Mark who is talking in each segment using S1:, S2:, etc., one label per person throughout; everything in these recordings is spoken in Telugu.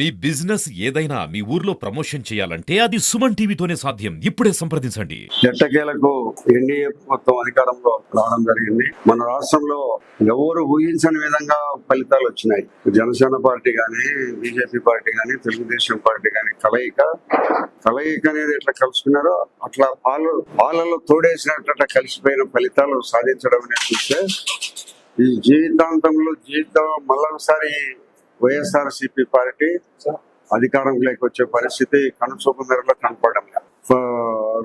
S1: మీ బిజినెస్ ఏదైనా మీ ఊర్లో ప్రమోషన్ చేయాలంటే అది సుమన్ టీవీతోనే సాధ్యం. ఇప్పుడే సంప్రదించండి.
S2: ఎట్టకేలకు ఎన్డీఏ మొత్తం అధికారంలో రావడం జరిగింది. మన రాష్ట్రంలో ఎవరు ఊహించని విధంగా ఫలితాలు వచ్చినాయి. జనసేన పార్టీ కానీ బీజేపీ పార్టీ కానీ తెలుగుదేశం పార్టీ కానీ కలయిక కలయిక అనేది ఎట్లా కలుసుకున్నారో అట్లా పాలు పాలలో తోడేసినట్ల కలిసిపోయిన ఫలితాలు సాధించడం అనేది చూస్తే ఈ జీవితాంతంలో జీవితం మళ్ళొకసారి వైఎస్ఆర్ సిపి పార్టీ అధికారంలోకి వచ్చే పరిస్థితి కనుచూపు మేరలో కనపడడం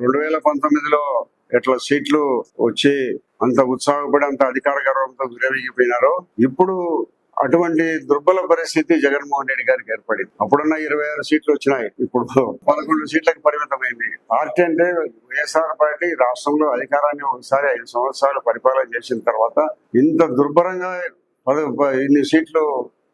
S2: రెండు వేల పంతొమ్మిదిలో ఎట్లా సీట్లు వచ్చి అంత ఉత్సాహపడి అంత అధికార గర్వంతో విరవీగిపోయినారో ఇప్పుడు అటువంటి దుర్బల పరిస్థితి జగన్మోహన్ రెడ్డి గారికి ఏర్పడింది. అప్పుడున్న ఇరవై ఆరు సీట్లు వచ్చినాయి. ఇప్పుడు పదకొండు సీట్లకు పరిమితమైంది. పార్టీ అంటే వైఎస్ఆర్ పార్టీ రాష్ట్రంలో అధికారాన్ని ఒకసారి ఐదు సంవత్సరాలు పరిపాలన చేసిన తర్వాత ఇంత దుర్భరంగా ఇన్ని సీట్లు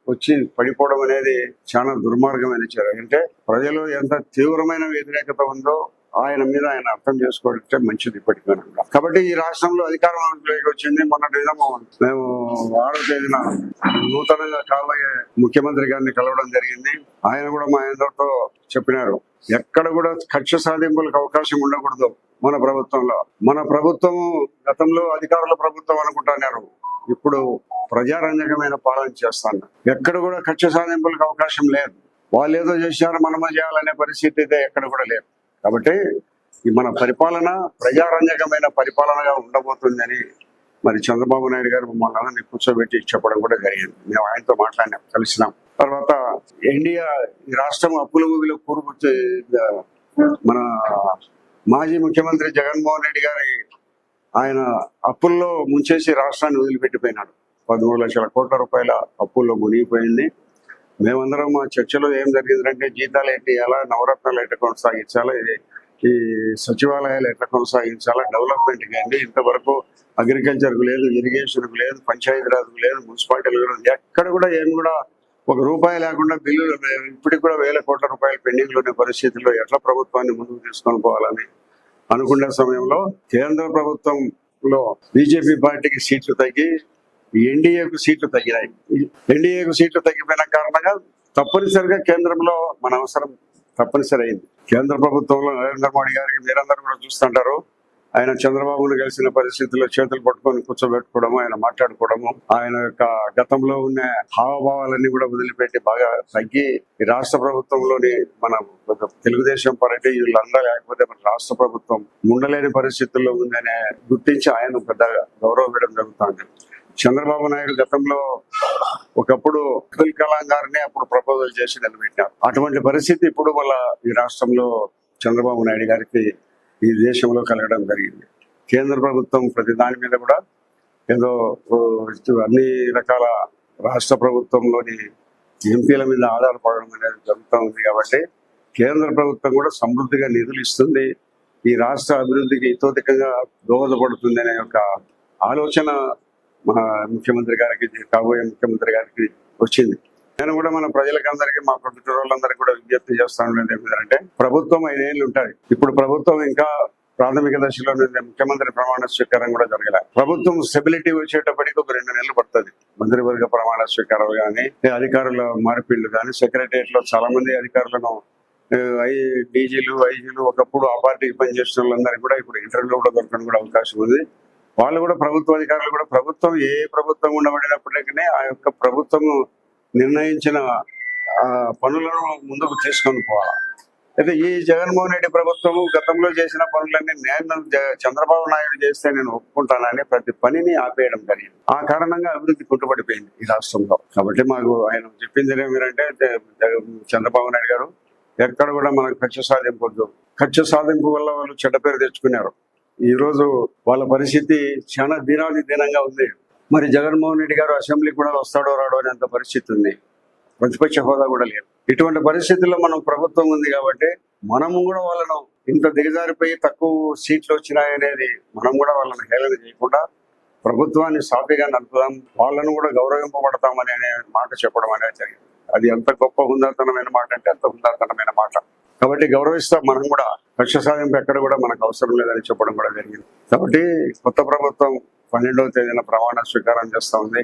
S2: వచ్చి పడిపోవడం అనేది చాలా దుర్మార్గమైన చర్య. అంటే ప్రజలు ఎంత తీవ్రమైన వ్యతిరేకత ఉందో ఆయన మీద ఆయన అర్థం చేసుకోవడం మంచిది ఇప్పటికీ. కాబట్టి ఈ రాష్ట్రంలో అధికారంలోకి వచ్చింది. మొన్నటి దినము మేము ఆరో తేదీన నూతనంగా కాబోయే ముఖ్యమంత్రి గారిని కలవడం జరిగింది. ఆయన కూడా మా అందరితో చెప్పినారు. ఎక్కడ కూడా ఖర్చు సాధింపులకు అవకాశం ఉండకూడదు. మన ప్రభుత్వంలో. మన ప్రభుత్వం గతంలో అధికారుల ప్రభుత్వం అనుకుంటున్నారు. ఇప్పుడు ప్రజారంజకమైన పాలన చేస్తాను ఎక్కడ కూడా కక్ష సాధింపులకు అవకాశం లేదు. వాళ్ళు ఏదో చేశారు మనమో చేయాలనే పరిస్థితి అయితే ఎక్కడ కూడా లేదు. కాబట్టి ఈ మన పరిపాలన ప్రజారంజకమైన పరిపాలనగా ఉండబోతుందని మరి చంద్రబాబు నాయుడు గారు మమ్మల్ని కూర్చోబెట్టి చెప్పడం కూడా జరిగింది. మేము ఆయనతో మాట్లాడినాం కలిసినాం. తర్వాత ఇండియా ఈ రాష్ట్రం అప్పుల ఊబిలో కూరుకుతే మన మాజీ ముఖ్యమంత్రి జగన్మోహన్ రెడ్డి గారి ఆయన అప్పుల్లో ముంచేసి రాష్ట్రాన్ని వదిలిపెట్టిపోయినాడు. పదమూడు లక్షల కోట్ల రూపాయల అప్పుల్లో మునిగిపోయింది. మేమందరం మా చర్చలో ఏం జరిగిందంటే జీతాలు ఏంటి ఎలా నవరత్నాలు ఎట్లా కొనసాగించాలా ఇది ఈ సచివాలయాలు ఎట్లా కొనసాగించాలా డెవలప్మెంట్ కానీ ఇంతవరకు అగ్రికల్చర్కు లేదు ఇరిగేషన్కు లేదు పంచాయతీరాజ్కు లేదు మున్సిపాలిటీలు ఎక్కడ కూడా ఏమి కూడా ఒక రూపాయి లేకుండా బిల్లులు ఇప్పటికి కూడా వేల కోట్ల రూపాయలు పెండింగ్లో ఉన్న పరిస్థితుల్లో ఎట్లా ప్రభుత్వాన్ని ముందుకు తీసుకొని పోవాలని అనుకునే సమయంలో కేంద్ర ప్రభుత్వంలో బీజేపీ పార్టీకి సీట్లు తగ్గి ఎన్డీఏకు సీట్లు తగ్గినాయి. ఎన్డీఏకు సీట్లు తగ్గిపోయిన కారణంగా తప్పనిసరిగా కేంద్రంలో మన అవసరం తప్పనిసరి అయింది. కేంద్ర ప్రభుత్వంలో నరేంద్ర మోడీ గారికి మీరందరూ కూడా చూస్తుంటారు. ఆయన చంద్రబాబును కలిసిన పరిస్థితిలో చేతులు పట్టుకొని కూర్చోబెట్టుకోవడము ఆయన మాట్లాడుకోవడము ఆయన యొక్క గతంలో ఉన్న హావభావాలన్నీ కూడా వదిలిపెట్టి బాగా తగ్గి ఈ రాష్ట్ర ప్రభుత్వంలోని మన తెలుగుదేశం పార్టీ వీళ్ళందరూ లేకపోతే మన రాష్ట్ర ప్రభుత్వం ఉండలేని పరిస్థితుల్లో ఉందనే గుర్తించి ఆయన పెద్ద గౌరవం ఇవ్వడం జరుగుతుంది. చంద్రబాబు నాయుడు గతంలో ఒకప్పుడు అబ్దుల్ కలాం గారిని అప్పుడు ప్రపోజల్ చేసి నిలబెట్టినారు. అటువంటి పరిస్థితి ఇప్పుడు మళ్ళా ఈ రాష్ట్రంలో చంద్రబాబు నాయుడు గారికి ఈ దేశంలో కలగడం జరిగింది. కేంద్ర ప్రభుత్వం ప్రతి దాని మీద కూడా ఏదో అన్ని రకాల రాష్ట్ర ప్రభుత్వంలోని ఎంపీల మీద ఆధారపడడం అనేది జరుగుతూ ఉంది కాబట్టి కేంద్ర ప్రభుత్వం కూడా సమృద్ధిగా నిధులు ఇస్తుంది. ఈ రాష్ట్ర అభివృద్ధికి ఇతోధికంగా దోహదపడుతుంది అనే ఒక ఆలోచన మా ముఖ్యమంత్రి గారికి కాబోయే ముఖ్యమంత్రి గారికి వచ్చింది. నేను కూడా మన ప్రజలకు అందరికీ మా ప్రభుత్వ వాళ్ళందరికీ కూడా విజ్ఞప్తి చేస్తాను ఏంటంటే ప్రభుత్వం ఐదేళ్ళు ఉంటుంది. ఇప్పుడు ప్రభుత్వం ఇంకా ప్రాథమిక దశలో ముఖ్యమంత్రి ప్రమాణ స్వీకారం కూడా జరగలే. ప్రభుత్వం స్టెబిలిటీ వచ్చేటప్పటికి ఒక రెండు నెలలు పడుతుంది. మంత్రివర్గ ప్రమాణ స్వీకారం కానీ అధికారుల మార్పిళ్ళు కానీ సెక్రటరియట్లో చాలా మంది అధికారులను ఐ డీజీలు ఐజీలు ఒకప్పుడు ఆ పార్టీకి పనిచేసిన వాళ్ళందరికీ కూడా ఇప్పుడు ఇంటర్వ్యూలో కూడా దొరకడం కూడా అవకాశం ఉంది. వాళ్ళు కూడా ప్రభుత్వ అధికారులు కూడా ప్రభుత్వం ఏ ప్రభుత్వం ఉండబడినప్పటికీ ఆ యొక్క ప్రభుత్వం నిర్ణయించిన ఆ, పనులను ముందుకు తీసుకొని పోవాలి. అయితే ఈ జగన్మోహన్ రెడ్డి ప్రభుత్వం గతంలో చేసిన పనులన్నీ నేను చంద్రబాబు నాయుడు చేస్తే నేను ఒప్పుకుంటానని ప్రతి పనిని ఆపేయడం జరిగింది. ఆ కారణంగా అభివృద్ధి కుంటుపడిపోయింది ఈ రాష్ట్రంలో. కాబట్టి మాకు ఆయన చెప్పింది ఏమిటంటే చంద్రబాబు నాయుడు గారు ఎక్కడ కూడా మనకు కక్ష సాధింపు వద్దు. సాధింపు వల్ల వాళ్ళు చెడ్డ పేరు తెచ్చుకున్నారు. ఈ రోజు వాళ్ళ పరిస్థితి చాలా దీనాది దీనంగా ఉంది. మరి జగన్మోహన్ రెడ్డి గారు అసెంబ్లీకి కూడా వస్తాడో రాడో అనేంత పరిస్థితి ఉంది. ప్రతిపక్ష హోదా కూడా లేదు. ఇటువంటి పరిస్థితుల్లో మనం ప్రభుత్వం ఉంది కాబట్టి మనము కూడా వాళ్ళను ఇంత దిగజారిపోయి తక్కువ సీట్లు వచ్చినాయనేది మనం కూడా వాళ్ళని హేళన చేయకుండా ప్రభుత్వాన్ని సాఫీగా నడుపుదాం వాళ్ళను కూడా గౌరవింపబడతామని అనే మాట చెప్పడం అనేది జరిగింది. అది ఎంత గొప్ప హుందాతనమైన మాట అంటే అంత హుందాతనమైన మాట. కాబట్టి గౌరవిస్తాం మనం కూడా. కక్ష సాధింపు ఎక్కడ కూడా మనకు అవసరం లేదని చెప్పడం కూడా జరిగింది. కాబట్టి కొత్త ప్రభుత్వం పన్నెండవ తేదీన ప్రమాణ స్వీకారం చేస్తూ ఉంది.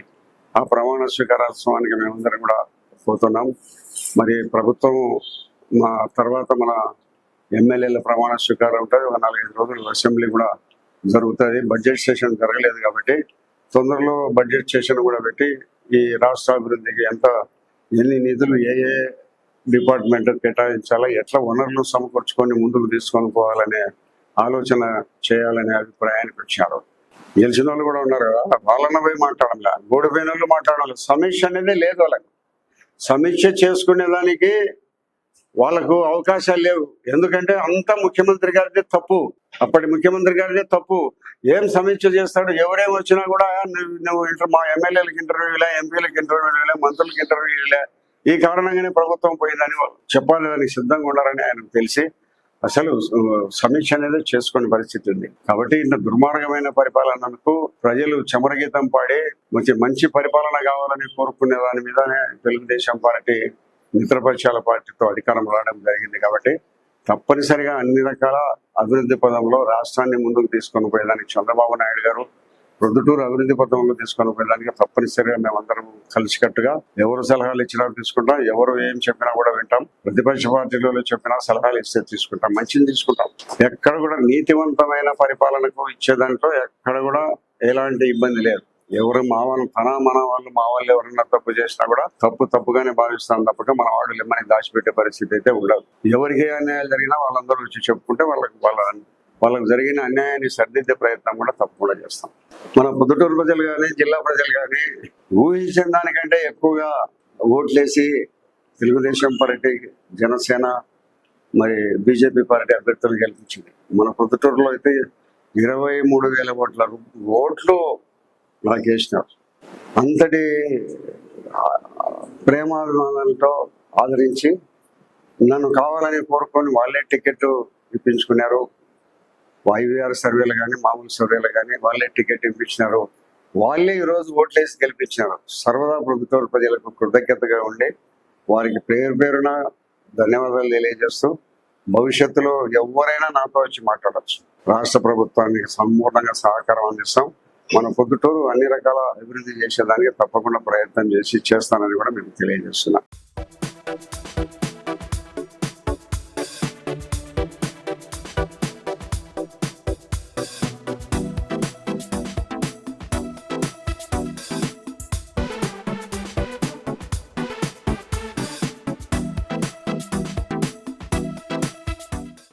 S2: ఆ ప్రమాణ స్వీకారోత్సవానికి మేమందరం కూడా పోతున్నాం. మరి ప్రభుత్వం మా తర్వాత మన ఎమ్మెల్యేల ప్రమాణ స్వీకారం ఉంటుంది. ఒక నాలుగైదు రోజులు అసెంబ్లీ కూడా జరుగుతుంది. బడ్జెట్ సెషన్ జరగలేదు కాబట్టి తొందరలో బడ్జెట్ సెషన్ కూడా పెట్టి ఈ రాష్ట్ర అభివృద్ధికి ఎంత ఎన్ని నిధులు ఏ ఏ డిపార్ట్మెంట్ కేటాయించాలా ఎట్లా వనరులు సమకూర్చుకొని ముందుకు తీసుకొని పోవాలనే ఆలోచన చేయాలనే అభిప్రాయానికి వచ్చారు గెలిచిన వాళ్ళు కూడా ఉన్నారు కదా వాళ్ళన్న పోయి మాట్లాడాలి ఓడిపోయిన వాళ్ళు మాట్లాడాలి. సమీక్ష అనేది లేదు వాళ్ళకి. సమీక్ష చేసుకునే దానికి వాళ్ళకు అవకాశాలు లేవు. ఎందుకంటే అంత ముఖ్యమంత్రి గారిదే తప్పు. అప్పటి ముఖ్యమంత్రి గారిదే తప్పు. ఏం సమీక్ష చేస్తాడు ఎవరేం వచ్చినా కూడా నువ్వు నువ్వు ఇంటర్ మా ఎమ్మెల్యేలకు ఇంటర్వ్యూలే ఎంపీలకు ఇంటర్వ్యూలే మంత్రులకు ఇంటర్వ్యూలే ఈ కారణంగానే ప్రభుత్వం పోయిందని వాళ్ళు చెప్పాలి దానికి సిద్ధంగా ఉండాలని ఆయనకు తెలిసి అసలు సమీక్ష అనేది చేసుకునే పరిస్థితి ఉంది. కాబట్టి ఇంత దుర్మార్గమైన పరిపాలనకు ప్రజలు చమరగీతం పాడి మంచి మంచి పరిపాలన కావాలని కోరుకునే దాని మీదనే తెలుగుదేశం పార్టీ మిత్రపక్షాల పార్టీతో అధికారం రావడం జరిగింది కాబట్టి తప్పనిసరిగా అన్ని రకాల అభివృద్ధి పదంలో రాష్ట్రాన్ని ముందుకు తీసుకొని పోయేదానికి చంద్రబాబు నాయుడు గారు ప్రొద్దుటూరు అభివృద్ధి పథకంలో తీసుకొని వెళ్ళడానికి తప్పనిసరిగా మేమందరం కలిసికట్టుగా ఎవరు సలహాలు ఇచ్చినా తీసుకుంటాం ఎవరు ఏం చెప్పినా కూడా వింటాం. ప్రతిపక్ష పార్టీలలో చెప్పినా సలహాలు ఇస్తే తీసుకుంటాం మంచిని తీసుకుంటాం. ఎక్కడ కూడా నీతివంతమైన పరిపాలనకు ఇచ్చే దాంట్లో ఎక్కడ కూడా ఎలాంటి ఇబ్బంది లేదు. ఎవరు మా వాళ్ళు తన మన వాళ్ళు మా వాళ్ళు ఎవరన్నా తప్పు చేసినా కూడా తప్పు తప్పుగానే భావిస్తాం తప్పక మన వాళ్ళు మనకి దాచిపెట్టే పరిస్థితి అయితే ఉండదు. ఎవరికి అన్యాయాలు జరిగినా వాళ్ళందరూ వచ్చి చెప్పుకుంటే వాళ్ళకి వాళ్ళ వాళ్ళకు జరిగిన అన్యాయాన్ని సరిదిద్దే ప్రయత్నం కూడా తప్పకుండా చేస్తాం. మన పొద్దుటూరు ప్రజలు కానీ జిల్లా ప్రజలు కానీ ఊహించిన దానికంటే ఎక్కువగా ఓట్లేసి తెలుగుదేశం పార్టీ జనసేన మరి బీజేపీ పార్టీ అభ్యర్థులు గెలిపించింది. మన పొద్దుటూరులో అయితే ఇరవై మూడు వేల ఓట్ల ఓట్లు నాకు వేసినారు అంతటి ప్రేమాభిమానాలతో ఆదరించి నన్ను కావాలని కోరుకొని వాళ్ళే టికెట్ ఇప్పించుకున్నారు. వాయువ్యార సర్వేలు కానీ మామూలు సర్వేలు కానీ వాళ్ళే టికెట్ ఇప్పించినారు. వాళ్ళే ఈరోజు ఓట్లేసి గెలిపించినారు. సర్వదా ప్రభుత్వ ప్రజలకు కృతజ్ఞతగా ఉండి వారికి పేరు పేరున ధన్యవాదాలు తెలియజేస్తూ భవిష్యత్తులో ఎవరైనా నాతో వచ్చి మాట్లాడచ్చు. రాష్ట్ర ప్రభుత్వానికి సంపూర్ణంగా సహకారం అందిస్తాం. మన పొద్దుటూరు అన్ని రకాల అభివృద్ధి చేసేదానికి తప్పకుండా ప్రయత్నం చేసి చేస్తానని కూడా మేము తెలియజేస్తున్నాం.